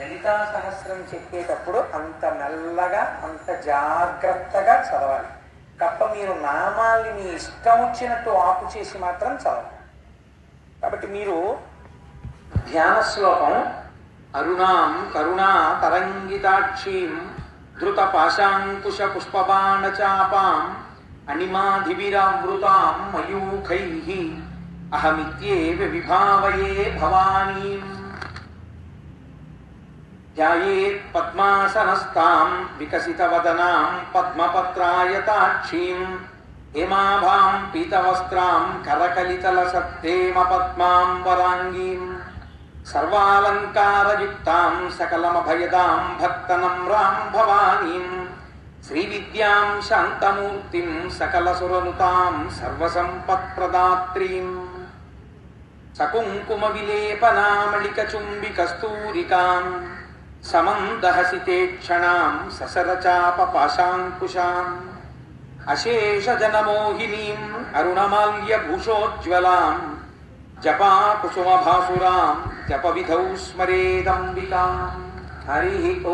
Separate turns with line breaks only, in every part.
లలితా సహస్రం చెప్పేటప్పుడు అంత మెల్లగా అంత జాగ్రత్తగా చదవాలి. తప్ప మీరు నామాల్ని మీ ఇష్టం వచ్చినట్టు ఆపు చేసి మాత్రం చదవాలి. కాబట్టి మీరు ధ్యాన శ్లోకం అరుణాం కరుణా తరంగితాక్షీం ధృత పాశాంకుశ పుష్పబాణ చాపాం అణిమాధివిరావృతాం మయూఖై అహమిత్యేవ విభావయే భవానీం. जायेत् पद्मासनस्ताम् विकसितवदनाम् पद्मपत्रायताक्षीम् हिमाभाम् पीतवस्त्राम् कलकलितलसत्तेमपद्माम्बराङ्गीम् सर्वालङ्कारयुक्ताम् सकलमभयदाम् भक्तनम्राम् भवानीम् श्रीविद्याम् शान्तमूर्तिम् सकलसुरनुताम् सर्वसम्पत्प्रदात्रीम् सकुङ्कुमविलेपनामणिकचुम्बिकस्तूरिकाम् समं समम् दहसितेक्षणाम् ससरचापपाशाङ्कुशाम् अशेषजनमोहिनीम् अरुणमाल्यभूषोज्ज्वलाम् जपाकुसुमभासुराम् जपविधौ स्मरेदम्बिकाम्। हरिः ॐ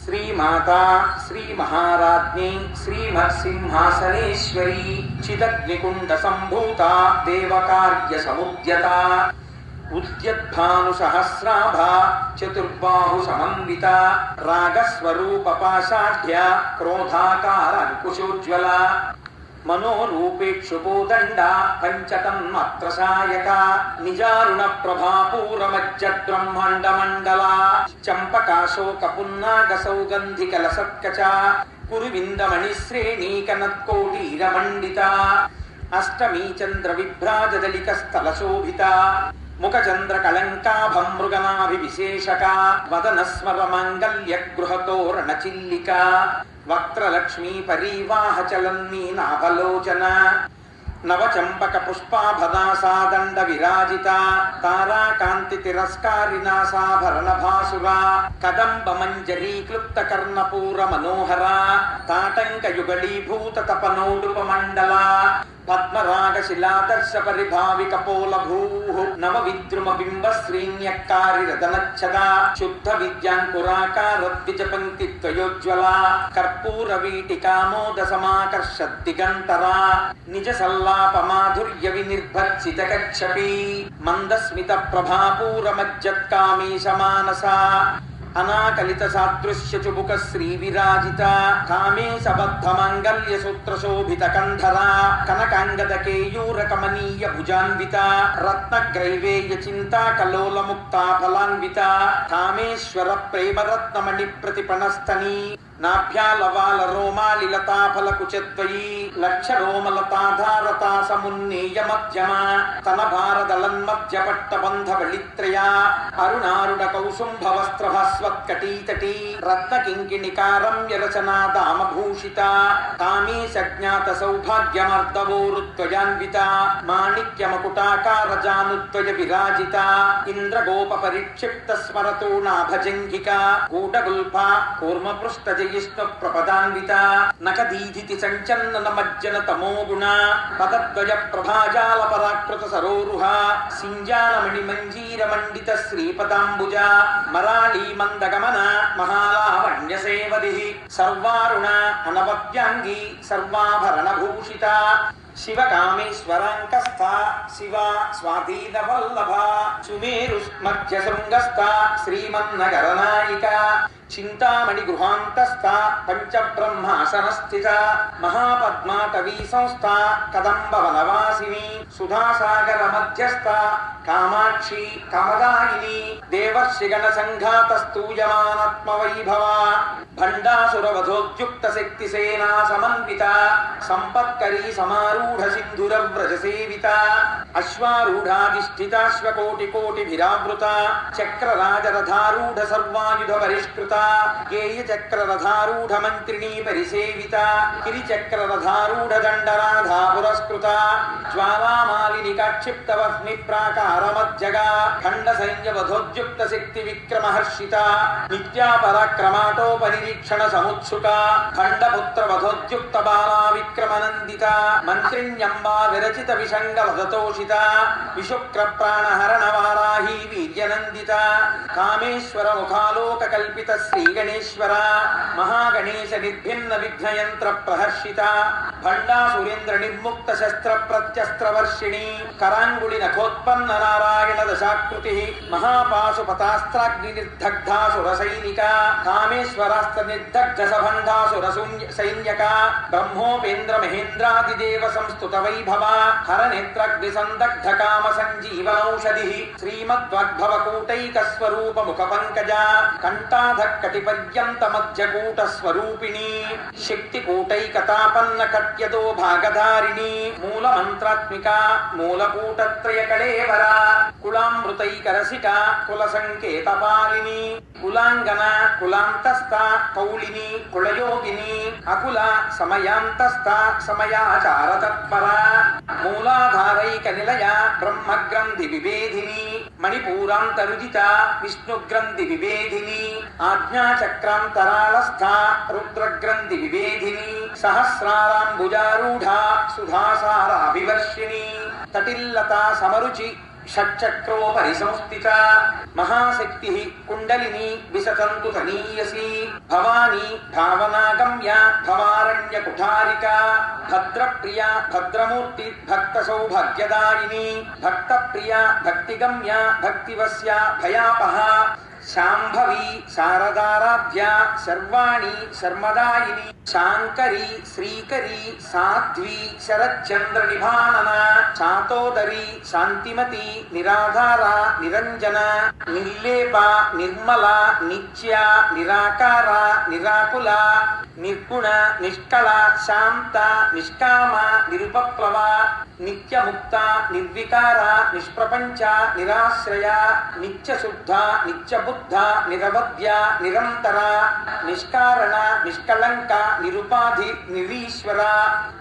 श्रीमाता श्रीमहाराज्ञी श्रीमत्सिंहासनेश्वरी चिदग्निकुण्डसम्भूता देवकार्यसमुद्यता। ఓం ఉద్యద్భాను సహస్రాభా చతుర్బాహు సమన్విత రాగస్వరూప పాశాఢ్య క్రోధాకార అంకుశోజ్వల మనోరూపేక్షుపోదండ పంచతన్మాత్రసాయక నిజారుణ ప్రభాపూరమజ్జద్బ్రహ్మాండ మండల చంపకాశోక పున్నాగ సౌగంధిక లసత్కచ కురువిందమణి శ్రేణీకనత్కోటీరమండిత అష్టమీ చంద్ర విభ్రాజదలిక స్థల శోభిత ముఖ మృగనాభి విశేషక వదనస్మర మాంగల్య గృహతోరణ చిల్లిక వక్త్రలక్ష్మీ పరీవాహ చలన్నీ నాభలోచన నవచంపక పుష్పాభదాసాదండ విరాజిత తారాకాంతి తిరస్కారినాసాభరణ భాసురా కదంబ మంజరీ క్లుప్త కర్ణపూర మనోహర తాటంక యుగళీభూత తపనోడుప మండల పద్మరాగ శిలాదర్శ పరిభావిక భూ నవ విద్రుమ బింబ శ్రీణ్యకారి రదనచ్చద శుద్ధ విద్యాంకురాకార ద్విజ పంక్తి త్వయోజ్వల కర్పూర వీటికామోద సమాకర్ష దిగంతరా నిజ సల్లాప మాధుర్య వినిర్భర్చిత కక్షపి మందస్మిత ప్రభాపూర మజ్జత్కామీశ మానస అనాకలిత సాదృశ్య చుబుక శ్రీ విరాజిత కామే సబద్ధ మాంగల్య సూత్ర శోభిత కంధరా కనకాంగద కేయూర కమనీయ భుజాన్విత రత్న గ్రైవేయ చింతా కలోల ముక్తా ఫలాన్విత కామేశ్వర ప్రేమ రత్నమణి ప్రతిపణస్థనీ నాభ్యాలవాల రోమాలి లతాఫల లక్ష రోమలతాధారతా సమున్నేయ మధ్యమ తన భారదలన్మధ్య పట్ట బంధ బళిత్రయ అరుణారుణ కౌసుంభ వస్త్ర రత్న కింకిణికారమ్య రచనా దామభూషిత కామీ సజ్ఞాత సౌభాగ్యమర్దవోరుత్వయాన్విత మాణిక్య మకుటాకార జానుత్వయ విరాజిత ఇంద్రగోప పరిక్షిప్త స్మరతో నాభజంఘిక కూటగుల్ఫ కూర్మ పృష్ఠ ప్రపదాన్విత నకదీధితి సంచన్న మజ్జన తమో గుణ పదద్వయ ప్రభాజాల పరాకృత సరోరుహ సింజానమణి మంజీర మండిత శ్రీపదాంబుజ మరాళీ మందగమన మహాలావణ్య సేవది సర్వారుణ అనవద్యాంగి సర్వాభరణ భూషిత శివకామేశ్వరాంకస్థ శివ స్వాధీన వల్లభ సుమేరు మధ్య శృంగస్థ శ్రీమన్నగరనాయిక చింతామణి గృహాంతస్థ పంచబ్రహ్మ అసనస్థిత మహాపద్మా మహాపద్మాటవీ సంస్థ కదంబ వనవాసిని సుధాసాగర మధ్యస్థ కామాక్షి కమదాయిని దేవర్షిగణ సంఘాత స్తూయమానాత్మ వైభవ భండాసురవధోద్యుక్త శక్తి సేనా సమన్విత సంపత్కరీ సమారూఢ సింధుర వ్రజ సేవిత అశ్వారూఢాధిష్ఠితాశ్వకోటి కోటి విరావృత చక్రరాజరథారూఢ సర్వాయుధ పరిష్కృత గేయ చక్రరథారూఢ మంత్రిణీ పరిసేవిత గిరి చక్రరథారూఢ దండరాధా పురస్కృత జ్వాలామాలిని కాక్షిప్త వహ్ని ప్రాకార సారమజ్జగా ఖండ సైన్య వధోద్యుక్త శక్తి విక్రమహర్షిత నిత్యా పరాక్రమాటోపనిరీక్షణ సముత్సుక ఖండపుత్ర వధోద్యుక్త బాలా విక్రమనందిత మంత్రిణ్యంబా విరచిత విషంగ వదతోషిత విశుక్ర ప్రాణహరణ వారాహి వీర్యనందిత కామేశ్వర ముఖాలోక కల్పిత శ్రీ గణేశ్వర మహాగణేశ నిర్భిన్న విఘ్నయంత్ర ప్రహర్షిత భండా సురేంద్ర నిర్ముక్త శస్త్ర ప్రత్యస్త్ర వర్షిణి కరాంగుళి నఖోత్పన్న నారాయణ దశాకృతి మహాపాశుపతాస్త్రాగ్ని నిర్దగ్ధాసుర సైనిక కామేశ్వరాస్త్ర నిర్దగ్ధ సభండాసుర సైన్యక బ్రహ్మోపేంద్ర మహేంద్రాదిదేవ సంస్తుత వైభవ హర నేత్రగ్ని సందగ్ధ కామ సంజీవనౌషధి శ్రీమద్వద్భవ కూటైక స్వరూప ముఖ పంకజ కంఠాధ కటి పర్యంత స్వరూపిణి శక్తి కూటైకతాపన్న కట్యదో భాగధారిణి మూల మంత్రాత్మిక మూలకూటత్రయ కళేవర కులామృతైకరసిక కుల సంకేతపాలిని కులాంగన కులాంతస్థ కౌళిని కులయోగిని అకుల సమయాంతస్థ సమయాచార తత్పర మూలాధారైక నిలయ బ్రహ్మగ్రంథి విభేదిని మణిపూరాంతరుజిత విష్ణుగ్రంథి విభేదిని ఆజ్ఞాచక్రాంతరాళస్థా రుద్రగ్రంథి విభేదిని సహస్రారాంబుజారూఢ సుధాసారాభివర్షిణి తటిల్లతా సమరుచి షట్చక్రోపరి సంస్థిత మహాశక్తి కుండలిని విసతంతు తనీయసి భవానీ భావనాగమ్య భవారణ్య కుఠారిక భద్రప్రియ భద్రమూర్తి భక్త సౌభాగ్యదాయిని భక్త ప్రియ భక్తిగమ్య భక్తివస్య భయాపహ శాంభవి శారదారాధ్య శర్వాణి శర్మదాయిని శాంకరి శ్రీకరి సాధ్వి శరచంద్ర నిభానన చాతోదరి శాంతిమతి నిరాధార నిరంజన నిర్లేప నిర్మల నిత్య నిరాకార నిరాకుల నిర్గుణ నిష్కళ శాంత నిష్కామ నిరుపప్లవ నిత్యముక్త నిర్వికార నిష్ప్రపంచ నిరాశ్రయ నిత్యశుద్ధ నిత్యబుద్ధ నిరవధ్య నిరంతర నిష్కారణ నిష్కళంక నిరుపాధి నిరీశ్వర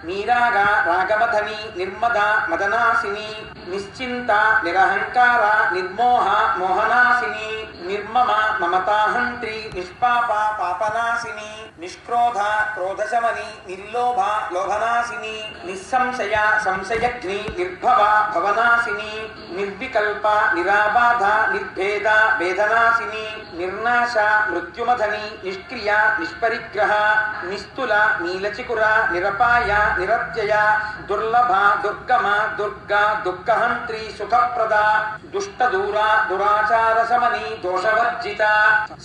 నీరాగ రాగవధని నిర్మద మదనాశిని నిశ్చింత నిరహంకార నిర్మోహ మోహనాశిని నిర్మమ మమతాహంత్రి నిష్పాప పాపనాశిని నిష్క్రోధ క్రోధశమని నిర్లోభ లోభనాశిని నిస్సంశయ సంశయ సంశయగ్ని నిర్భవ భవనాశిని నిర్వికల్ప నిరాబాధ నిర్భేద వేదనాశిని నిర్నాశ మృత్యుమధని నిష్క్రియ నిష్పరిగ్రహ నిస్తుల నీలచికుర నిరపాయ నిరత్యయ దుర్లభ దుర్గమ దుర్గా దుఃఖహంత్రి సుఖప్రద దుష్టదూర దురాచార శమని దోషవర్జిత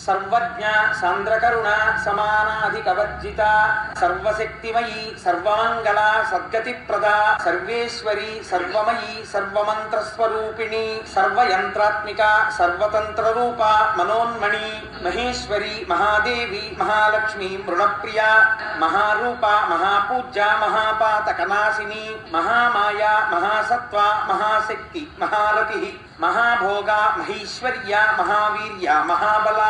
సర్వజ్ఞ సాంద్రకరుణ సమానాధికవర్జిత సర్వశక్తిమయీ సర్వమంగళ సద్గతిప్రద సర్వేశ్వరి सर्वेश्वरी, सर्वमयी सर्वमंत्रस्वरूपिणी सर्वयंत्रात्मिका सर्वतंत्र रूपा मनोन्मणि, महेश्वरी, महादेवी, महालक्ष्मी, मृणप्रिया, महारूपा, महापूज्या, महापातकनाशिनी, महामाया महासत्वा महाशक्ति महारथि మహాభోగ మహేశ్వర్య మహావీర్య మహాబల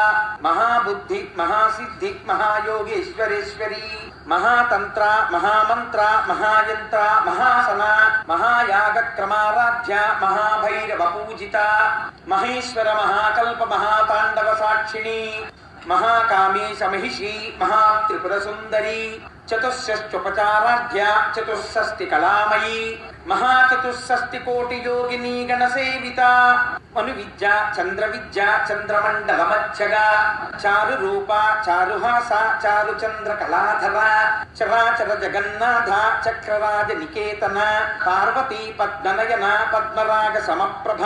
మహాబుద్ధి మహాసిద్ధి మహాయోగేశ్వరేశ్వరి మహాతంత్ర మహామంత్ర మహాయంత్ర మహాసన మహాయాగక్రమారాధ్య మహాభైరవ పూజిత మహేశ్వర మహాకల్ప మహాతాండవ సాక్షిణి మహాకామేశ మహిషి మహాత్రిపుర సుందరి చతుష్షష్ట్యుపచారాధ్య చతుషష్టి కళామయీ మహాచతుషష్టి కోటి యోగిని గణసేవిత మను విద్య చంద్ర విద్య చంద్రమండల మధ్యగా చారు రూప చారుహాస చారు చంద్ర కళాధర చరాచర జగన్నాథ చక్రరాజ నికేతన పార్వతీ పద్మనయన పద్మరాగ సమప్రభ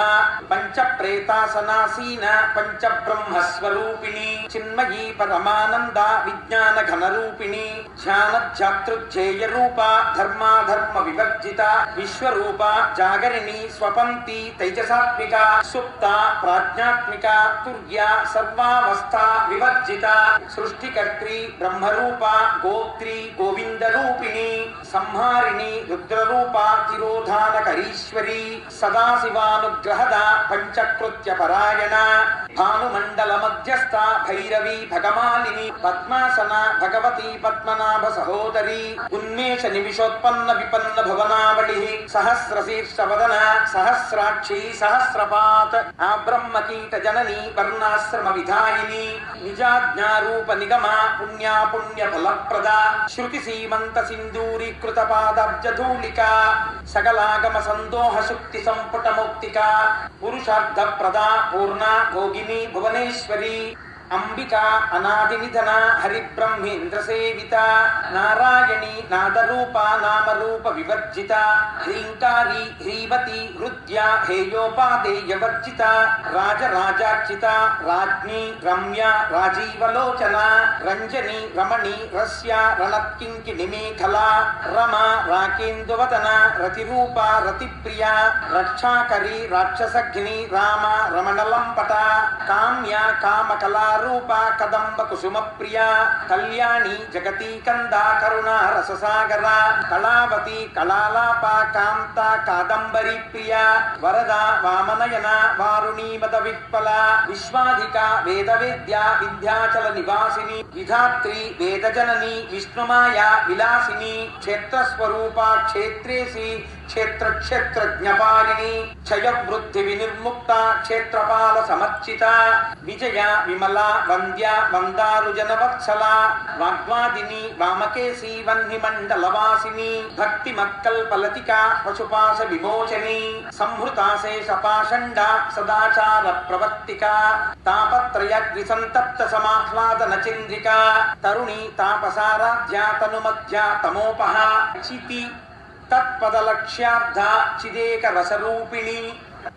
పంచ ప్రేతాసనాసీన పంచ బ్రహ్మస్వరూపిణి చిన్మయీ పరమానంద విజ్ఞాన ఘనరూపిణి ధ్యానధ్యాతృధ్యేయ రూప ధర్మాధర్మ వివర్జిత విశ్వరూప विश्वरूपा जागरिणी स्वपंती तैजसात्मिका सुप्ता प्राज्ञात्मिका तुर्या सर्वावस्था विवर्जिता सृष्टिकर्त्री ब्रह्मरूपा गोत्री गोविंदरूपिणी సంహారిణి రుద్రరూపా తిరోధానకరీశ్వరి సదాశివానుగ్రహద పంచకృత్య పరాయణ భానుమండల మధ్యస్థ భైరవి భగమాలిని పద్మాసన భగవతి పద్మనాభ సహోదరి ఉన్మేష నిమిషోత్పన్న విపన్న భువనావళి సహస్ర శీర్ష వదన సహస్రాక్షి సహస్రపాత్ ఆ బ్రహ్మకీట జననీ వర్ణాశ్రమ విధాయిని నిజాజ్ఞారూప నిగమ పుణ్యా పుణ్య ఫలప్రద శృతి సీమంత సింధూరీకృత कृतपादब्जधूलिका सकलागम सन्दोह सुक्ति सम्पुट मौक्तिका पुरुषार्थ प्रदा पूर्णा भोगिनी भुवनेश्वरी। అంబికా అనాది నిధన హరిబ్రహ్మేంద్ర సేవిత నారాయణి నాదరూప నామరూప వివర్జిత హ్రీంకారి హ్రీమతి హృద్య హేయోపాదేయవర్జిత రాజరాజార్చిత రాజ్ఞి రమ్య రాజీవలోచన రంజని రమణి రస్య రణత్కింకి నిమేఖల రమ రాకేందువదన రతిరూప రతిప్రియ రక్షాకరి రాక్షసఘ్ని రామ రమణలంపట కామ్య కామకలా రూపా కదంబ కుసుమ ప్రియా కళ్యాణి జగతి కందా కరుణ రససాగర కళావతి కళాలాప కాంత కాదంబరి ప్రియా వరద వామనయన వారుణీ మద విప్పల విశ్వాధిక వేద వేద్య విద్యాచల నివాసిని విధాత్రి వేదజనని విష్ణుమాయ విలాసిని క్షేత్రస్వరూప క్షేత్రేసి క్షేత్ర క్షేత్ర జ్ఞపాలిని క్షయ వృద్ధి వినిర్ముక్త క్షేత్రపాల సమర్చిత విజయ విమల వంద్య వందారు జనవత్సల వాగ్వాదిని వామకేశి వన్హి మండలవాసిని భక్తి మక్కల్పలతిక పశుపాస విమోచని సంహృతాశేష పాషండ సదాచార ప్రవర్తిక తాపత్రయ సంతప్త సమాహ్లాదన చంద్రిక తరుణి తాపసారాధ్య తనుమధ్య తమోపహ చితి తత్పదలక్ష్యార్థ చిదేక రసరూపిణి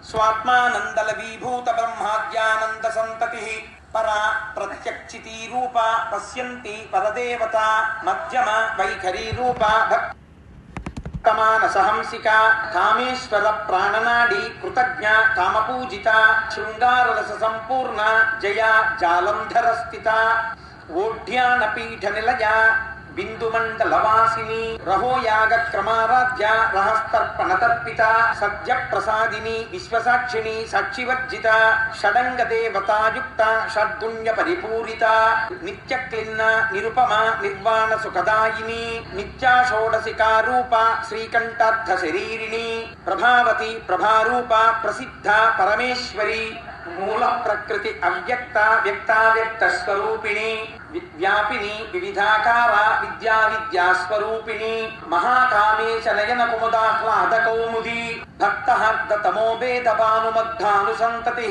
స్వాత్మానందల విభూత బ్రహ్మాద్యానంద సంతతి పరా ప్రత్యక్షితీ రూప పశ్యంతి పరదేవత మధ్యమ వైఖరీ రూప మానసహంసిక కామేశ్వర ప్రాణనాడి కృతజ్ఞ కామపూజిత శృంగారరస సంపూర్ణ జయ జాలంధర స్థిత ఓఢ్యాన పీఠ నిలయ బిందుమండలవాసిని రహోయాగ క్రమారాధ్య రహస్తర్పణ తర్పిత సత్య ప్రసాదిని విశ్వసాక్షిణి సాక్షివర్జిత షడంగ దేవతాయుక్త షడ్గుణ్య పరిపూరిత నిత్య క్లిన్న నిరుపమ నిర్వాణ సుఖదాయిని నిత్యా షోడశికారూప శ్రీకంఠార్థ శరీరిణి ప్రభావతి ప్రభారూప ప్రసిద్ధ పరమేశ్వరి. మూల ప్రకృతి అవ్యక్త వ్యక్తావ్యక్త స్వరూపిణి వ్యాపిని వివిధాకార విద్యా విద్యా స్వరూపిణి మహాకామేశ నయన కుముదాహ్లాద కౌముది భక్తహర్ద తమోభేద భానుమద్ధాను సంతతి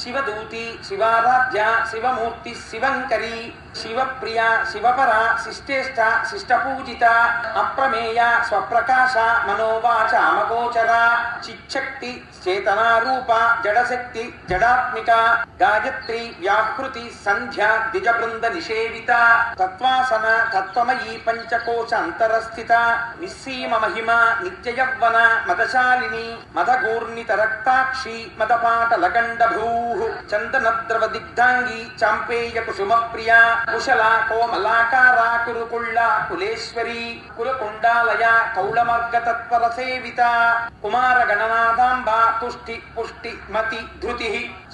శివదూతి శివారాధ్య శివమూర్తి శివంకరి శివప్రియ శివపర శిష్టేష్ట శిష్టపూజిత అప్రమేయ స్వప్రకాశ మనోవాచ అమగోచర చిచ్చక్తి చేతనారూప జడశక్తి జడాత్మిక గాయత్రి వ్యాహృతి సంధ్య ద్విజ బృంద నిషేవిత తత్వాసన తత్వమయీ పంచకోశ అంతరస్థిత నిస్సీమ మహిమ నిత్య యవ్వన మదశాలిని మదగూర్ణిత రక్తాక్షి మదపాట లగండ భూ చందనద్రవ దిగ్ధాంగి చాంపేయ కుసుమ ప్రియ కుశల కోమలాకార కురుకుళ్ళ కులేశ్వరి కులకుండాలయ కౌళమర్గ తత్పర సేవిత కుమార గణనాథాంబ తుష్టి పుష్టి మతి ధృతి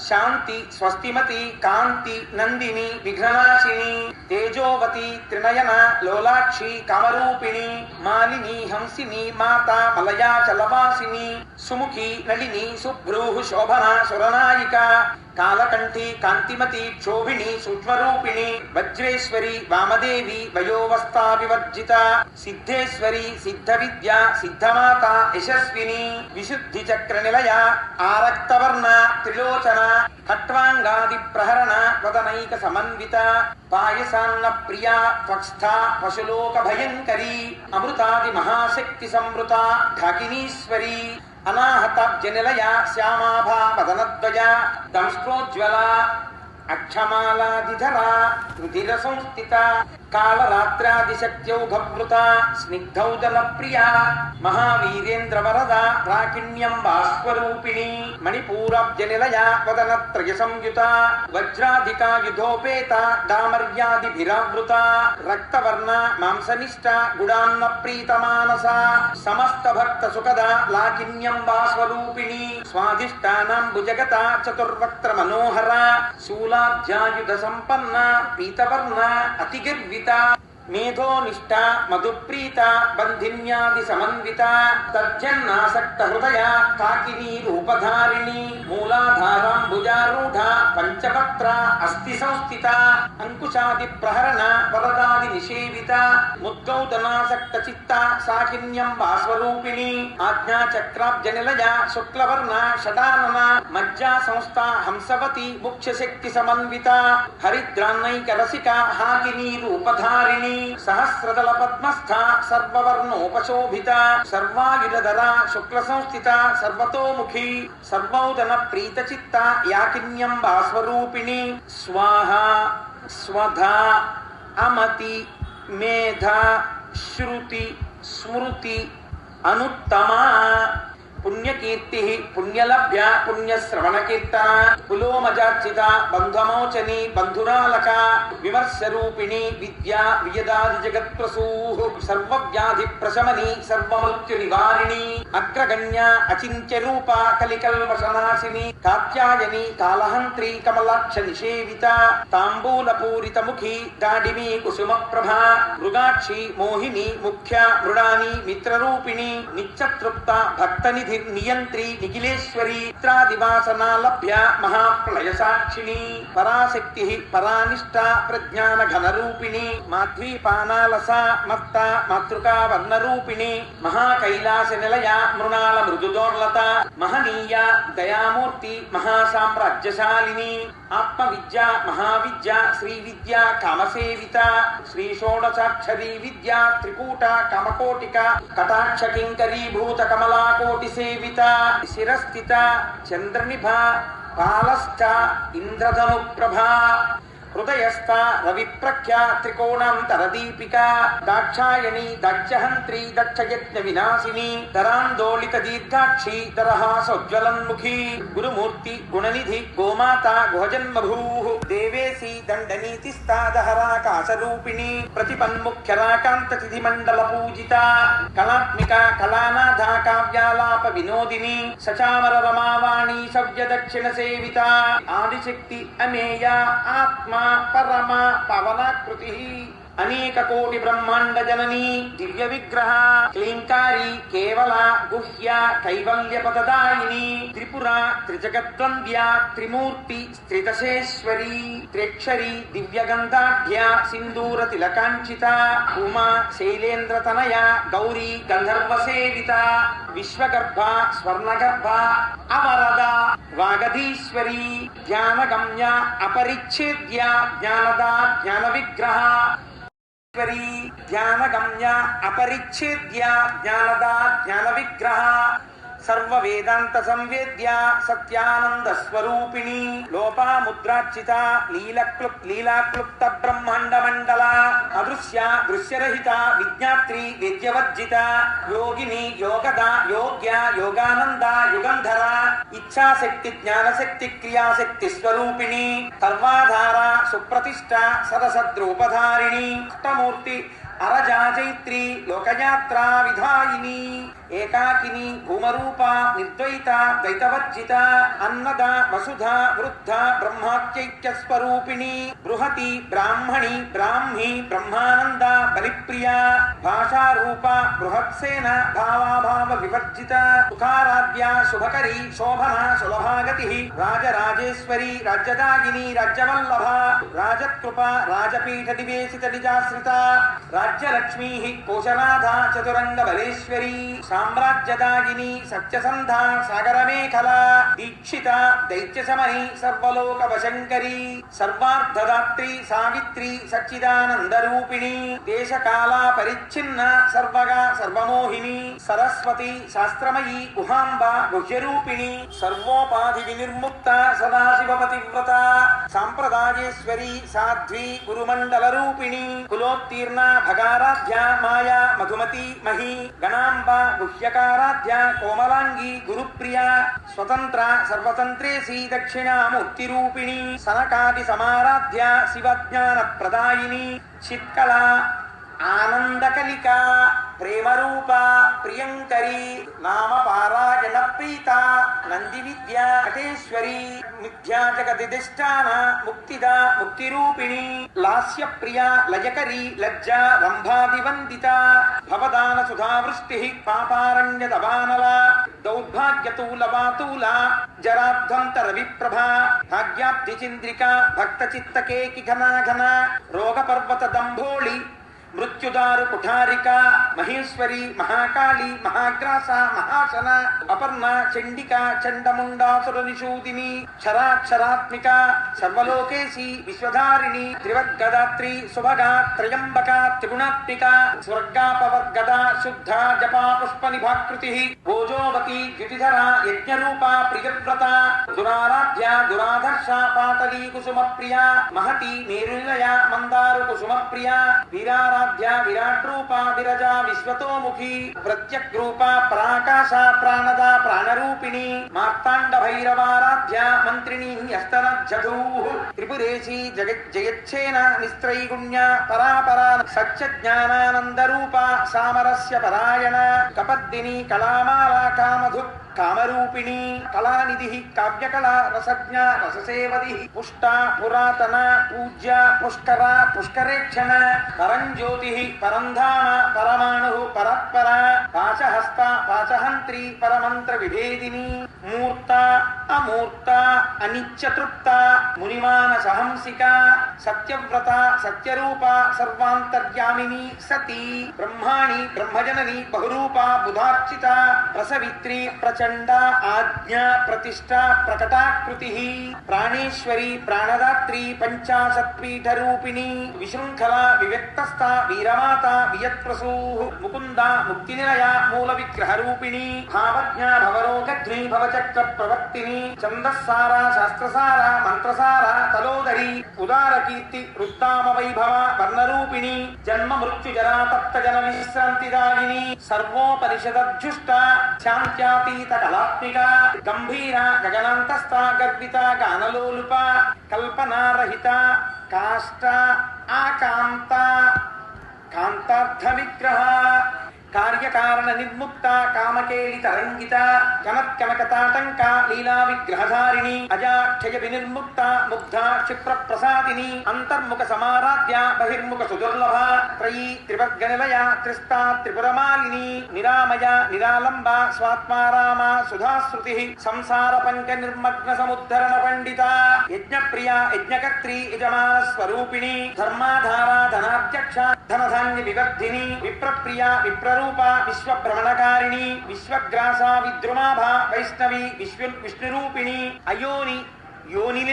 శాంతి స్వస్తిమతి కాంతి నందిని విఘ్ననాశిని తేజోవతి త్రినయన లోలాక్షి కామరూపిణి మాలిని హంసిని మాత మలయాచలవాసిని సుముఖి నళిని సుభ్రూహు శోభన సురనాయిక కాలకంఠి కాంతిమతి క్షోభిణి సూక్ష్మరూపిణి వజ్రేశ్వరి వామదేవి వయోవస్థా వివర్జిత సిద్ధేశ్వరి సిద్ధ విద్య సిద్ధమాత యశస్విని విశుద్ధి చక్ర నిలయ ఆరక్తవర్ణ త్రిలోచన ఖట్వాంగాది ప్రహరణ వదనైక సమన్విత పాయసాన్న ప్రియా త్వక్స్థ పశులోక భయంకరీ అమృతాది మహాశక్తి సంవృత ఢాకినీశ్వరి అనాహతాబ్జనిలయ శ్యామాభా మదనద్వయ దంష్ట్రోజ్వల అక్షమాలాదిధర రుధిర సంస్థిత కాళరాత్రాదిశక్త్యౌఘవృత స్నిగ్ధౌదలప్రియా మహావీరేంద్రవరద రాకిణ్యం భాస్వరూపిణి మణిపూరాబ్జ నిలయ వదనత్రయ సంయుత వజ్రాధికా యుధోపేత దామర్యాదిభిరావృత రక్తవర్ణ మాంసనిష్ట గుడాన్న ప్రీతమానస సమస్త భక్త సుఖద లాకిన్యం స్వరూపిణి స్వాదిష్టానాం invita మేధో నిష్ట మధుప్రీత బంధిన్యాది సమన్విత తర్జన్నాసక్త హృదయ కాకినీ రూపధారిణి మూలాధారాంబుజారూఢ పంచపత్ర అస్థి సంస్థిత అంకుశాది ప్రహరణ వరదాది నిషేవిత ముద్గౌతనాసక్త చిత్త సాకిన్యం బాస్వరూపిణి ఆజ్ఞా నిలయ శుక్లవర్ణ షడానన మజ్జా సంస్థ హంసవతి ముఖ్యశక్తి సమన్విత హరిద్రాన్నైక రసిక హాకినీ రూపధారిణి ಸಹಸ್ರದಳ ಪದ್ಮಸ್ಥ ಸರ್ವರ್ಣೋಪಶೋಭಿತ ಸರ್ವಾಗಿರದರ ಶುಕ್ಲ ಸಂಸ್ಥಿತ ಸರ್ವತೋಮುಖಿ ಸರ್ವೌದನ ಪ್ರೀತಚಿತ್ತ ಯಾಕಿನ್ಯಂಬ ಸ್ವರೂಪಿಣಿ. ಸ್ವಾಹ, ಸ್ವಧ, ಅಮತಿ, ಮೇಧ, ಶ್ರುತಿ, ಸ್ಮೃತಿ, ಅನುತ್ತಮ. పుణ్యకీర్తి పుణ్యలభ్య పుణ్యశ్రవణ కీర్తన పులోమజార్చిత బంధమోచని బంధురాలక విమర్శరూపిణి విద్యా వియదాది జగత్ప్రసూ సర్వవ్యాధి ప్రశమని సర్వమృత్యు నివారిణి అగ్రగణ్య అచింత్య రూప కలికల్వశనాశిని కాత్యాయని కాలహంత్రి కమలాక్ష నిషేవిత తాంబూల పూరిత ముఖి దాడిమి కుసుమ ప్రభ మృగాక్షి మోహిని ముఖ్య మృడాని మిత్రరూపిణి నిత్యతృప్త భక్తని నిధి నియంత్రి నిఖిలేశ్వరి చిత్రాదివాసనా లభ్య మహాప్రళయ సాక్షిణి పరాశక్తి పరానిష్ట ప్రజ్ఞాన ఘనరూపిణి మాధ్వీపానాలస మత్త మాతృకా వర్ణరూపిణి మహాకైలాస నిలయ మృణాల మృదుదోర్లత మహనీయ దయామూర్తి మహాసామ్రాజ్యశాలిని ఆత్మ విద్య మహావిద్య శ్రీ విద్య కామసేవిత శ్రీ షోడశాక్షరీ విద్య త్రికూట కమకోటిక కటాక్ష కింకరీభూత కమలాకోటి సేవిత శిరస్థిత చంద్రనిభ పాలశ్చ ఇంద్రధను ప్రభా హృదయస్థ రవిప్రఖ్య త్రికోణాంతరదీపిక దాక్షాయణి దక్షహంత్రి దక్షయజ్ఞ వినాశిని దరాందోళిత దీర్ఘాక్షి దరహాసోజ్వలన్ముఖి గురుమూర్తి గుణనిధి గోమాత గుహజన్మభూ దేవేసి దండనీతిస్తాదహరాకాశరూపిణి ప్రతిపన్ముఖ్యరాకాంత తిథి మండల పూజిత కళాత్మిక కళానాథ కావ్యాలాప వినోదిని సచామర రమావాణి సవ్య దక్షిణ సేవిత ఆదిశక్తి అమేయ ఆత్మ పరమ పవనాకృతి. అనేక కోటి బ్రహ్మాండ జనని దివ్య విగ్రహ క్లీంకారి కేవల గుహ్య కైవల్య పదదాయిని త్రిపుర త్రిజగద్వంద్య త్రిమూర్తి త్రిదశేశ్వరి దివ్య గంధాఢ్య సింధూర తిలకాంక్షిత ఉమా శైలేంద్ర తనయ గౌరీ గంధర్వ సేవిత విశ్వగర్భ స్వర్ణగర్భ అవరద వాగధీశ్వరి జ్ఞానగమ్య అపరిచ్ఛేద్య జ్ఞానదా జ్ఞాన విగ్రహ ఈశ్వరీ ధ్యానగమ్య అపరిచ్ఛేద్య జ్ఞానదా జ్ఞాన విగ్రహ సర్వ వేదాంత సంవేద్య సత్యానంద స్వరూపిణి లోపాముద్రార్చిత నీలక్లు నీలాక్లుప్త బ్రహ్మాండ మండల అదృశ్య దృశ్యరహిత విజ్ఞాత్రి విద్యవర్జిత యోగిని యోగద యోగ్య యోగానంద యుగంధర ఇచ్ఛాశక్తి జ్ఞానశక్తి క్రియాశక్తి స్వరూపిణి సర్వాధార సుప్రతిష్ట సదసద్రూపధారిణి అష్టమూర్తి అరజాజైత్రి లోకయాత్రా విధాయిని ఏకాకిని భూమరూప నిర్ద్వైత ద్వైతవర్జిత అన్నద వసుధ వృద్ధ బ్రహ్మాత్యైక్య స్వరూపిణి బృహతి బ్రాహ్మణి బ్రాహ్మి బ్రహ్మానంద బలిప్రియ భాషారూప బృహత్సేన భావాభావ వివర్జిత సుఖారాధ్య శుభకరి శోభన సులభాగతి రాజరాజేశ్వరి రాజ్యదాగిని రాజ్యవల్లభ రాజకృప రాజపీఠ నివేశిత నిజాశ్రిత రాజ్యలక్ష్మీ కోశనాథ చతురంగ బలేశ్వరి సామ్రాజ్యదాయిని సత్యసంధ సాగరమేఖల దీక్షిత దైత్యశమని సర్వలోక వశంకరి సర్వార్థదాత్రి సావిత్రి సచ్చిదానందరూపిణి దేశకాల పరిచ్ఛిన్న సర్వగా సర్వమోహిని సరస్వతి శాస్త్రమయీ గుహాంబ గుహ్యరూపిణి సర్వోపాధి వినిర్ముక్త సదాశివపతివ్రత సాంప్రదాయేశ్వరి సాధ్వి గురుమండల రూపిణి కులోత్తీర్ణ భగారాధ్య మాయా మధుమతి మహి గణాంబ గుహ్యకారాధ్య కోమలాంగి గురుప్రియ స్వతంత్ర సర్వతంత్రేసి దక్షిణామూర్తి రూపిణి సనకాది సమారాధ్య శివజ్ఞాన ప్రదాయిని చిత్కళ ఆనందకలికా ప్రేమరూప ప్రియంకరి నామ పారాయణ ప్రీత నంది విద్య కటేశ్వరి మిథ్యా జగదిష్టాన ముక్తిద ముక్తిరూపిణి లాస్య ప్రియ లయకరి లజ్జా రంభాదివందిత భవదాన సుధావృష్టి పాపారణ్య దవానల దౌర్భాగ్యతూల వాతూల జరాధ్వంతర విప్రభ భాగ్యాబ్ధి చంద్రిక భక్త చిత్తకేకి ఘనా ఘన రోగ పర్వత దంభోళి मृत्युदार कुठारिका, महेश्वरी, महाकाली, महाग्रासा, महाशना, अपर्णा चंडिका चंडमुंडा चंडमुंडासुरनिषूदिनी क्षराक्षरात्मिका, सर्वलोकेशी विश्वधारिणी त्रिवद्गदात्री सुभगा, त्रयंबका, त्रिगुणात्मिका, स्वर्गापवर्गदा, शुद्धा, जपा पुष्प निभाकृति भोजोवती द्युतिधरा यज्ञरूपा, प्रियव्रता, दुराराध्या, दुराधर्षा, पातली कुसुम प्रिया महती, मेरुलया, मंदारु कुसुमप्रिया, विरार మందారు విరాట్ రూపా విరజా విశ్వతోముఖి. ప్రత్యక్ రూప ప్రాకాశ ప్రాణద ప్రాణరూపిణి. మార్తాండ భైరవారాధ్య మంత్రిణి అస్తనజ్జధూ త్రిపురేశి జగ జయచ్ఛేన నిస్త్రైగుణ్య పరాపరా సత్య జ్ఞానానంద రూప సామరస్య పరాయణ. కపద్దిని కళామాలా కామధు. కామరూపిణి కళానిధి కావ్యకళా రసజ్ఞ రససేవది పుష్ట పురాతన పూజ్య పుష్కర పుష్కరేక్షణ పరంజ్యోతి పరంధామ పరమాణు పరత్పర పాచహస్త పాచహంత్రి పరమంత్ర విభేదిని మూర్త అమూర్త అనిత్యతృప్త మునిమాన సహంసిక సత్యవ్రత సత్యరూప సర్వాంతర్యామిని సతీ బ్రహ్మాణి బ్రహ్మజనని బహురూప బుధార్చిత ప్రసవిత్రి ప్రచండ ఆజ్ఞా ప్రతిష్ట ప్రకటాకృతి ప్రాణేశ్వరి ప్రాణదాత్రి పంచాశత్పీఠ రూపిణి విశృంఖల వివ్యక్తస్థ వీరమాత వియత్ప్రసూ ముకుంద ముక్తి నిలయ మూల విగ్రహ రూపిణి భావజ్ఞ భవరోగ్ని భవచక్ర ప్రవర్తిని ఛందస్సార శాస్త్రసార మంత్రసార తలోదరి ఉదార కీర్తి వృత్తామ వైభవ వర్ణరూపిణి జన్మ మృత్యు జరా తప్త జన విశ్రాంతిదాయిని సర్వోపనిషదజ్జుష్ట శాంత్యాతీత కళాత్మిక గంభీర గగనాంతస్థ గర్విత గానలోలుప కల్పనారహిత కాష్ట ఆకాంత కాంతార్థ విగ్రహ కార్యకారణ నిర్ముక్త కామకేలి తరంగిత కనత్కనకతాటంక లీలా విగ్రహధారిణి అజాక్షయ వినిర్ముక్త ముగ్ధ క్షిప్ర ప్రసాదిని అంతర్ముఖ సమారాధ్య బహిర్ముఖ సుదుర్లభ త్రయీ త్రివర్గ నిలయ త్రిస్తా త్రిపురమాలిని నిరామయ నిరాలంబ స్వాత్మారామ సుధాశ్రుతి సంసార పంక నిర్మగ్న సముద్ధరణ పండిత యజ్ఞప్రియ యజ్ఞకర్త్రి యజమాన స్వరూపిణి ధర్మాధార ధనాధ్యక్ష ధనధాన్య వివర్ధిని విప్రప్రియ విప్ర విప్రరూప విశ్వభ్రమణకారిణి విశ్వగ్రాస విద్రుమాభ వైష్ణవి విశ్వ విష్ణురూపిణి అయోని యోని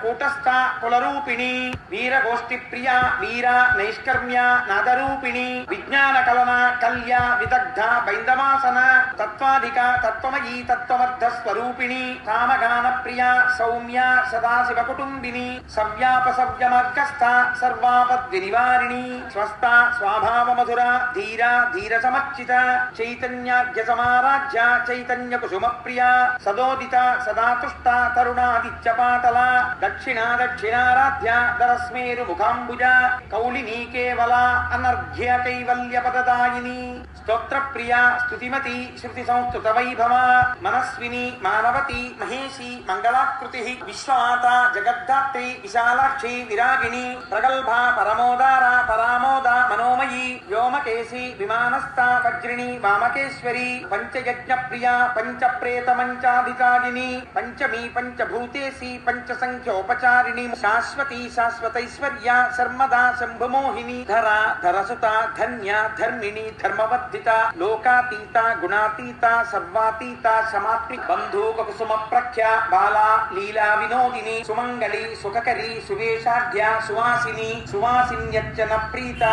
కూటస్థ కులరూపిణి వీరగోష్ఠి ప్రియ వీర నైష్కర్మ్య నాదరూపిణి విజ్ఞాన కలన కల్య విదగ్ధ బైందమాసన తత్వాధిక తత్వమయీ తత్వమర్థ స్వరూపిణి కామగాన ప్రియ సౌమ్య సదాశివ కుటుంబిని సవ్యాప సవ్య మార్గస్థ సర్వాపద్వి నివారిణి స్వస్థ స్వాభావ మధుర ధీర ధీర సమర్చిత చైతన్యాధ్య సమారాధ్య చైతన్య కుసుమ ప్రియ సదోదిత సదాతుష్ట తరుణాదిత్య పాటల దక్షిణ దక్షిణారాధ్య దరస్మేరు ముఖాంబుజ కౌళినీ కేవల అనర్ఘ్య కైవల్య పదదాయిని స్తోత్ర ప్రియ స్తుతిమతి శృతి సంస్కృత వైభవ మనస్విని మానవతి మహేషి మంగళాకృతి విశ్వమాత జగద్ధాత్రి విశాలాక్షి విరాగిణి ప్రగల్భ పరమోదార పరామోద మనోమయీ వ్యోమకేశి విమానస్థ వజ్రిణి వామకేశ్వరి పంచయజ్ఞ ప్రియ పంచప్రేత మంచాధికారిణి పంచమీ పంచభూతేసి పంచ పంచసంఖ్యోపచారిణి శాశ్వతి శాశ్వతైశ్వర్య సర్మదా శంభుమోహిని ధర ధరసుత ధన్య ధర్మిణి ధర్మవర్ధిత లోకాతీత గుణాతీత సర్వాతీత సమాత్మి బంధూక కుసుమ ప్రఖ్య బాలా లీలా వినోదిని సుమంగళి సుఖకరి సువేషాఢ్య సువాసిని సువాసిన్యచ్చన ప్రీత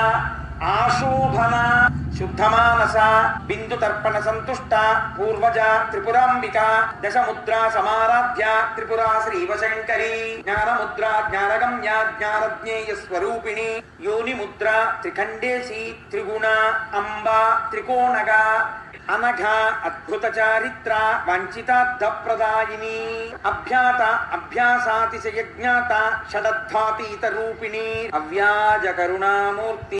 ఆశోభన శుద్ధమానస బిందు తర్పణ సంతుష్ట పూర్వజ త్రిపురాంబిక దశముద్రా సమారాధ్య త్రిపురా శ్రీవశంకరీ జ్ఞానముద్రా జ్ఞానగమ్య జ్ఞానజ్ఞేయ స్వరూపిణి యోనిముద్ర త్రిఖండేసి త్రిగుణ అంబ త్రికోణగ అనఘ అద్భుత చారిత్ర వంచితార్థప్రదాయిని అభ్యాత అభ్యాసాతిశయజ్ఞాత షడద్ధాతీత రూపిణి అవ్యాజ కరుణామూర్తి